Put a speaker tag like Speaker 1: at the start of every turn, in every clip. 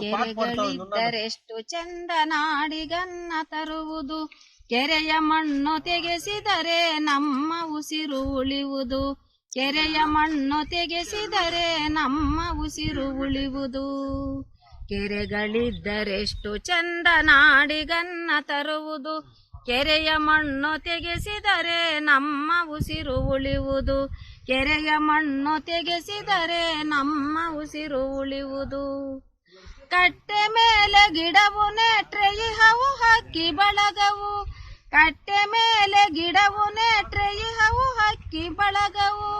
Speaker 1: ಕೆರೆಗಳಿದ್ದರೆಷ್ಟು ಚಂದ ನಾಡಿಗನ್ನ ತರುವುದು. ಕೆರೆಯ ಮಣ್ಣು ತೆಗೆಸಿದರೆ ನಮ್ಮ ಉಸಿರು ಉಳಿಯುವುದು ಕೆರೆಯ ಮಣ್ಣು ತೆಗೆಸಿದರೆ ನಮ್ಮ ಉಸಿರು ಉಳಿಯುವುದು ಕೆರೆಗಳಿದ್ದರೆಷ್ಟು ಚಂದ ನಾಡಿಗನ್ನ ತರುವುದು. ಕೆರೆಯ ಮಣ್ಣು ತೆಗೆಸಿದರೆ ನಮ್ಮ ಉಸಿರು ಉಳಿಯುವುದು ಕೆರೆಯ ಮಣ್ಣು ತೆಗೆಸಿದರೆ ನಮ್ಮ ಉಸಿರು ಉಳಿಯುವುದು ಕಟ್ಟೆ ಮೇಲೆ ಗಿಡವು ನೆಟ್ರೆ ಇಹವು ಹಕ್ಕಿ ಬಳಗವು. ಕಟ್ಟೆ ಮೇಲೆ ಗಿಡವು ನೆಟ್ರೆ ಇಹವು ಹಕ್ಕಿ ಬಳಗವು.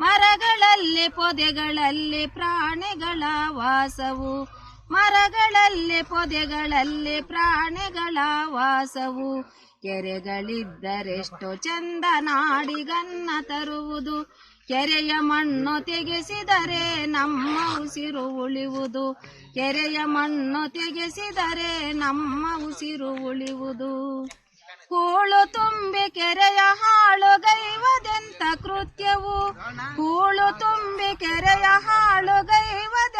Speaker 1: ಮರಗಳಲ್ಲಿ ಪೊದೆಗಳಲ್ಲಿ ಪ್ರಾಣಿಗಳ ವಾಸವು. ಮರಗಳಲ್ಲಿ ಪೊದೆಗಳಲ್ಲಿ ಪ್ರಾಣಿಗಳ ವಾಸವು. ಕೆರೆಗಳಿದ್ದರೆಷ್ಟು ಚಂದ ನಾಡಿಗನ್ನ ತರುವುದು. ಕೆರೆಯ ಮಣ್ಣು ತೆಗೆಸಿದರೆ ನಮ್ಮ ಉಸಿರು ಉಳಿವುದು. ಕೆರೆಯ ಮಣ್ಣು ತೆಗೆಸಿದರೆ ನಮ್ಮ ಉಸಿರು ಉಳಿವುದು. ಕೂಳು ತುಂಬಿ ಕೆರೆಯ ಹಾಳುಗೈವದೆಂತ ಕೃತ್ಯವು. ಕೂಳು ತುಂಬಿ ಕೆರೆಯ ಹಾಳುಗೈವದೆಂತ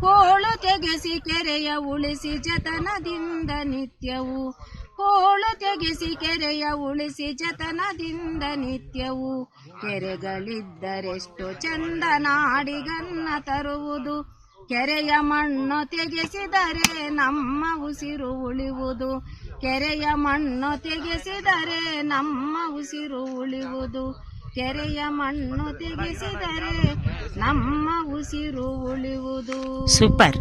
Speaker 1: ಹೂಳು ತೆಗೆಸಿ ಕೆರೆಯ ಉಳಿಸಿ ಜತನದಿಂದ ನಿತ್ಯವು. ಕೋಳು ತೆಗೆಸಿ ಕೆರೆಯ ಉಳಿಸಿ ಜತನದಿಂದ ನಿತ್ಯವು. ಕೆರೆಗಳಿದ್ದರೆಷ್ಟು ಚಂದ ನಾಡಿಗನ್ನ ತರುವುದು. ಕೆರೆಯ ಮಣ್ಣು ತೆಗೆಸಿದರೆ ನಮ್ಮ ಉಸಿರು ಉಳಿವುದು. ಕೆರೆಯ ಮಣ್ಣು ತೆಗೆಸಿದರೆ ನಮ್ಮ ಉಸಿರು ಉಳಿವುದು. ಕೆರೆಯ ಮಣ್ಣು ತೆಗೆಸಿದರೆ ನಮ್ಮ ಉಸಿರು ಉಳಿಯುವುದು
Speaker 2: ಸೂಪರ್